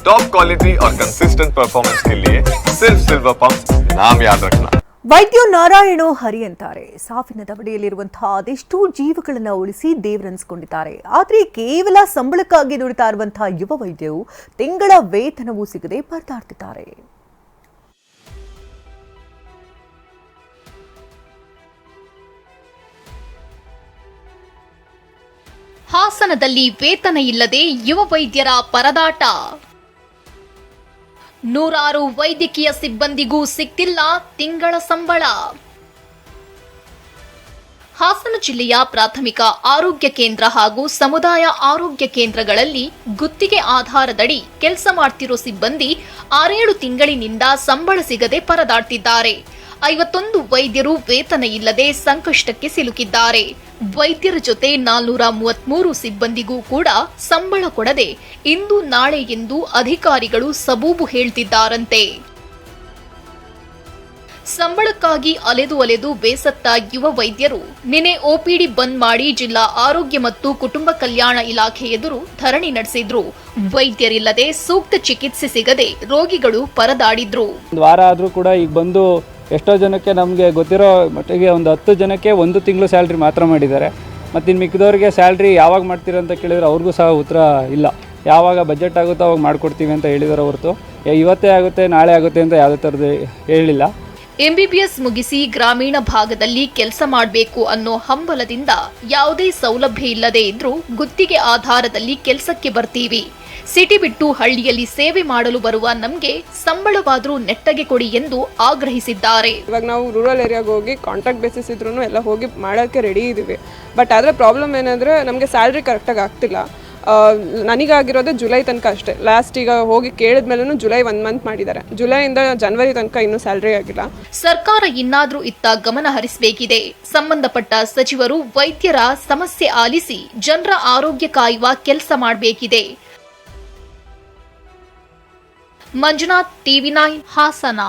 Top quality और consistent performance के लिए सिर्फ सिल्वर पंप नाम याद रखना ವೈದ್ಯೋ ನಾರಾಯಣೋ ಹರಿ ಅಂತಾರೆ ಸಾವಿನ ದವಡೆಯಲ್ಲಿರುವಂತಹ ಅದೆಷ್ಟೋ ಜೀವಗಳನ್ನ ಉಳಿಸಿ ದೇವರನ್ಸ್ಕೊಂಡಿದ್ದಾರೆ ಆದ್ರೆ ಕೇವಲ ಸಂಬಳಕ್ಕಾಗಿ ದುಡಿತಾ ಇರುವಂತಹ ಯುವ ವೈದ್ಯರು ತಿಂಗಳ ವೇತನವೂ ಸಿಗದೆ ಪರದಾಡ್ತಿದ್ದಾರೆ ಹಾಸನದಲ್ಲಿ ವೇತನ ಇಲ್ಲದೆ ಯುವ ವೈದ್ಯರ ಪರದಾಟ ನೂರಾರು ವೈದ್ಯಕೀಯ ಸಿಬ್ಬಂದಿಗೂ ಸಿಕ್ತಿಲ್ಲ ತಿಂಗಳ ಸಂಬಳ. ಹಾಸನ ಜಿಲ್ಲೆಯ ಪ್ರಾಥಮಿಕ ಆರೋಗ್ಯ ಕೇಂದ್ರ ಹಾಗೂ ಸಮುದಾಯ ಆರೋಗ್ಯ ಕೇಂದ್ರಗಳಲ್ಲಿ ಗುತ್ತಿಗೆ ಆಧಾರದಡಿ ಕೆಲಸ ಮಾಡ್ತಿರೋ ಸಿಬ್ಬಂದಿ ಆರೇಳು ತಿಂಗಳಿನಿಂದ ಸಂಬಳ ಸಿಗದೆ ಪರದಾಡ್ತಿದ್ದಾರೆ. ಐವತ್ತೊಂದು ವೈದ್ಯರು ವೇತನ ಇಲ್ಲದೆ ಸಂಕಷ್ಟಕ್ಕೆ ಸಿಲುಕಿದ್ದಾರೆ. ವೈದ್ಯರ ಜೊತೆ ನಾಲ್ನೂರ ಮೂವತ್ಮೂರು ಸಿಬ್ಬಂದಿಗೂ ಕೂಡ ಸಂಬಳ ಕೊಡದೆ ಇಂದು ನಾಳೆ ಎಂದು ಅಧಿಕಾರಿಗಳು ಸಬೂಬು ಹೇಳ್ತಿದ್ದಾರಂತೆ. ಸಂಬಳಕ್ಕಾಗಿ ಅಲೆದು ಅಲೆದು ಬೇಸತ್ತ ಯುವ ವೈದ್ಯರು ನಿನ್ನೆ ಒಪಿಡಿ ಬಂದ್ ಮಾಡಿ ಜಿಲ್ಲಾ ಆರೋಗ್ಯ ಮತ್ತು ಕುಟುಂಬ ಕಲ್ಯಾಣ ಇಲಾಖೆ ಎದುರು ಧರಣಿ ನಡೆಸಿದ್ರು. ವೈದ್ಯರಿಲ್ಲದೆ ಸೂಕ್ತ ಚಿಕಿತ್ಸೆ ಸಿಗದೆ ರೋಗಿಗಳು ಪರದಾಡಿದ್ರು. ವಾರ ಕೂಡ ಈಗ ಬಂದು ಎಷ್ಟೋ ಜನಕ್ಕೆ ನಮಗೆ ಗೊತ್ತಿರೋ ಮಟ್ಟಿಗೆ ಒಂದು ಹತ್ತು ಜನಕ್ಕೆ ಒಂದು ತಿಂಗಳು ಸ್ಯಾಲ್ರಿ ಮಾತ್ರ ಮಾಡಿದ್ದಾರೆ. ಮತ್ತು ಇನ್ನು ಮಿಕ್ಕಿದವ್ರಿಗೆ ಸ್ಯಾಲ್ರಿ ಯಾವಾಗ ಮಾಡ್ತೀರ ಅಂತ ಕೇಳಿದ್ರೆ ಅವ್ರಿಗೂ ಸಹ ಉತ್ತರ ಇಲ್ಲ. ಯಾವಾಗ ಬಜೆಟ್ ಆಗುತ್ತೋ ಅವಾಗ ಮಾಡಿಕೊಡ್ತೀವಿ ಅಂತ ಹೇಳಿದಾರೆ ಹೊರತು. ಇವತ್ತೇ ಆಗುತ್ತೆ, ನಾಳೆ ಆಗುತ್ತೆ ಅಂತ ಯಾವುದೇ ಥರದ್ದು ಹೇಳಿಲ್ಲ. ಎಂಬಿಬಿಎಸ್ ಮುಗಿಸಿ ಗ್ರಾಮೀಣ ಭಾಗದಲ್ಲಿ ಕೆಲಸ ಮಾಡಬೇಕು ಅನ್ನೋ ಹಂಬಲದಿಂದ ಯಾವುದೇ ಸೌಲಭ್ಯ ಇಲ್ಲದೆ ಇದ್ರೂ ಗುತ್ತಿಗೆ ಆಧಾರದಲ್ಲಿ ಕೆಲಸಕ್ಕೆ ಬರ್ತೀವಿ. ಸಿಟಿ ಬಿಟ್ಟು ಹಳ್ಳಿಯಲ್ಲಿ ಸೇವೆ ಮಾಡಲು ಬರುವ ನಮ್ಗೆ ಸಂಬಳವಾದ್ರೂ ನೆಟ್ಟಗೆ ಕೊಡಿ ಎಂದು ಆಗ್ರಹಿಸಿದ್ದಾರೆ. ಇವಾಗ ನಾವು ರೂರಲ್ ಏರಿಯಾಗೆ ಹೋಗಿ ಕಾಂಟ್ರಾಕ್ಟ್ ಬೇಸಿಸ್ ಇದ್ರೂ ಎಲ್ಲ ಹೋಗಿ ಮಾಡೋಕ್ಕೆ ರೆಡಿ ಇದ್ದೀವಿ ಬಟ್ ಆದರೆ ಪ್ರಾಬ್ಲಮ್ ಏನಂದರೆ ನಮಗೆ ಸ್ಯಾಲ್ರಿ ಕರೆಕ್ಟಾಗಿ ಆಗ್ತಿಲ್ಲ. ನನಗಾಗಿರೋದು ಜುಲೈ ತನಕ ಅಷ್ಟೇ. ಲಾಸ್ಟ್ ಈಗ ಹೋಗಿ ಕೇಳಿದ್ಮೇಲೂ ಜುಲೈ ಒನ್ ಮಂತ್ ಮಾಡಿದ್ದಾರೆ. ಜುಲೈಯಿಂದ ಜನವರಿ ತನಕ ಇನ್ನೂ ಸ್ಯಾಲ್ರಿ ಆಗಿಲ್ಲ. ಸರ್ಕಾರ ಇನ್ನಾದ್ರೂ ಇತ್ತ ಗಮನ ಹರಿಸಬೇಕಿದೆ. ಸಂಬಂಧಪಟ್ಟ ಸಚಿವರು ವೈದ್ಯರ ಸಮಸ್ಯೆ ಆಲಿಸಿ ಜನರ ಆರೋಗ್ಯ ಕಾಯುವ ಕೆಲಸ ಮಾಡಬೇಕಿದೆ. Manjunath, TV nine, Hassan.